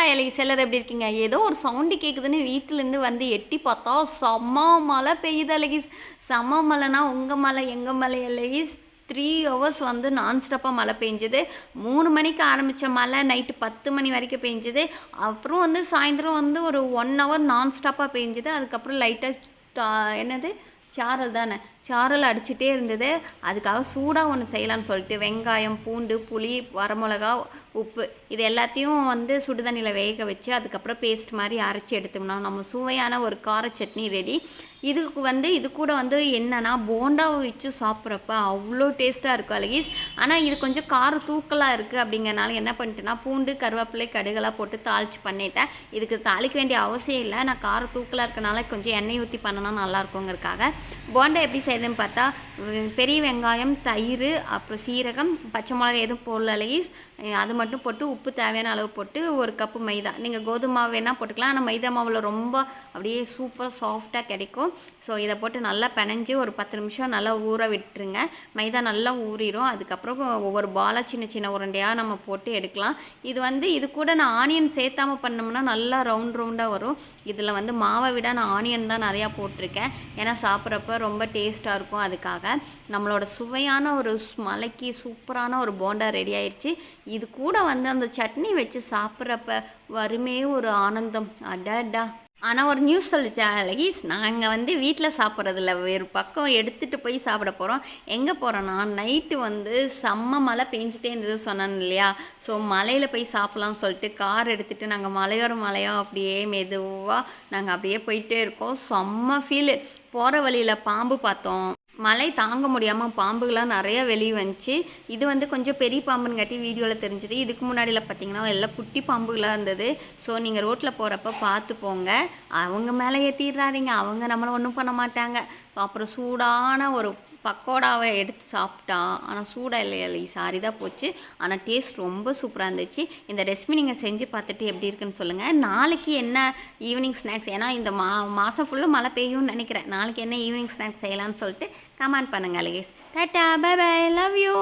Hi சிலர் seller எப்படி இருக்கீங்க? ஏதோ ஒரு சவுண்டு கேட்குதுன்னு வீட்டிலேருந்து வந்து எட்டி பார்த்தா செம்ம மழை பெய்யுது அழகிஸ் செம்ம மழைனா உங்கள் மலை எங்கள் மலை அழகிஸ் த்ரீ ஹவர்ஸ் வந்து நான் ஸ்டாப்பாக மழை பெஞ்சுது. மூணு மணிக்கு ஆரம்பித்த மழை நைட்டு பத்து மணி வரைக்கும் பெஞ்சுது. அப்புறம் வந்து சாயந்தரம் வந்து ஒரு ஒன் ஹவர் நான் ஸ்டாப்பாக பெஞ்சுது. அதுக்கப்புறம் லைட்டாக என்னது? சாரல் தானே. சாரல் அடிச்சுட்டே இருந்தது. அதுக்காக சூடாக ஒன்று செய்யலாம்னு சொல்லிட்டு வெங்காயம் பூண்டு புளி வரமிளகா உப்பு இது எல்லாத்தையும் வந்து சுடுதண்ணியில் வேக வச்சு அதுக்கப்புறம் பேஸ்ட் மாதிரி அரைச்சி எடுத்தோம்னா நம்ம சுவையான ஒரு கார சட்னி ரெடி இதுக்கு வந்து இது கூட வந்து என்னென்னா போண்டாவை வச்சு சாப்பிட்றப்ப அவ்வளோ டேஸ்ட்டாக இருக்கும் அழகிஸ் ஆனால் இது கொஞ்சம் கார தூக்கலாக இருக்குது அப்படிங்கிறனால என்ன பண்ணிட்டேன்னா பூண்டு கருவேப்பிலை கடுகெல்லாம் போட்டு தாளிச்சு பண்ணிட்டேன். இதுக்கு தாளிக்க வேண்டிய அவசியம் இல்லை. நான் கார தூக்கலாக இருக்கனால கொஞ்சம் எண்ணெய் ஊற்றி பண்ணனா நல்லாயிருக்குங்கிறக்காக போண்டா எப்படி செய்யுதுன்னு பார்த்தா பெரிய வெங்காயம் தயிர் அப்புறம் சீரகம் பச்சை மிளகாய் எதுவும் போடலையே அது மட்டும் போட்டு உப்பு தேவையான அளவு போட்டு ஒரு கப்பு மைதா. நீங்கள் கோதுமை மாவு வேணால் போட்டுக்கலாம். ஆனால் மைதா மாவில் ரொம்ப அப்படியே சூப்பராக சாஃப்டாக கிடைக்கும். ஸோ இதை போட்டு நல்லா பினஞ்சு ஒரு பத்து நிமிஷம் நல்லா ஊற விட்டுருங்க. மைதா நல்லா ஊறிடும் அதுக்கப்புறம் ஒவ்வொரு பாலாக சின்ன சின்ன உருண்டையாக நம்ம போட்டு எடுக்கலாம். இது வந்து இது கூட நான் ஆனியன் சேர்த்தாமல் பண்ணோம்னா நல்லா ரவுண்ட் ரவுண்டாக வரும். இதில் வந்து மாவை விட நான் ஆனியன் தான் நிறையா போட்டிருக்கேன். ஏன்னா சாப்பிட்றப்ப ரொம்ப டேஸ்ட் டேஸ்ட்டாக இருக்கும். அதுக்காக நம்மளோட சுவையான ஒரு மலைக்கு சூப்பரான ஒரு போண்டா ரெடி ஆயிடுச்சு இது கூட வந்து அந்த சட்னி வச்சு சாப்பிட்றப்ப வருமே ஒரு ஆனந்தம். அடாடா. ஆனால் ஒரு நியூஸ் சொல்லிச்சா நாங்கள் வந்து வீட்டில் சாப்பிட்றதில்ல. வேறு பக்கம் எடுத்துகிட்டு போய் சாப்பிட போகிறோம் எங்கே போகிறோன்னா நைட்டு வந்து செம்ம மழை பெஞ்சிட்டே இருந்தது சொன்னேன் இல்லையா? ஸோ மலையில் போய் சாப்பிட்லாம்னு சொல்லிட்டு கார் எடுத்துகிட்டு நாங்கள் மலையோர மலையாக அப்படியே மெதுவாக நாங்கள் அப்படியே போயிட்டே இருக்கோம். செம்ம ஃபீலு போகிற வழியில் பாம்பு பார்த்தோம். மழை தாங்க முடியாமல் பாம்புகள்லாம் நிறைய வெளியே வந்துச்சு. இது வந்து கொஞ்சம் பெரிய பாம்புன்னுங்காட்டி வீடியோவில் தெரிஞ்சுது. இதுக்கு முன்னாடியில் பார்த்தீங்கன்னா எல்லாம் குட்டி பாம்புகளாக இருந்தது. ஸோ நீங்கள் ரோட்டில் போகிறப்ப பார்த்து போங்க. அவங்க மேலே ஏற்றிடுறாதீங்க அவங்க நம்மளை ஒன்றும் பண்ண மாட்டாங்க. அப்புறம் சூடான ஒரு பக்கோடாவை எடுத்து சாப்பிட்டா ஆனால் சூடாக இல்லை சாரி தான் போச்சு. ஆனால் டேஸ்ட் ரொம்ப சூப்பராக இருந்துச்சு. இந்த ரெசிபி நீங்கள் செஞ்சு பார்த்துட்டு எப்படி இருக்குன்னு சொல்லுங்கள் நாளைக்கு என்ன ஈவினிங் ஸ்நாக்ஸ் ஏன்னா இந்த மா மாதம் ஃபுல்லாக மழை பெய்யும்னு நினைக்கிறேன். நாளைக்கு என்ன ஈவினிங் ஸ்நாக்ஸ் செய்யலாம்னு சொல்லிட்டு கமெண்ட் பண்ணுங்கள் அலிகேஸ் tata bye bye love you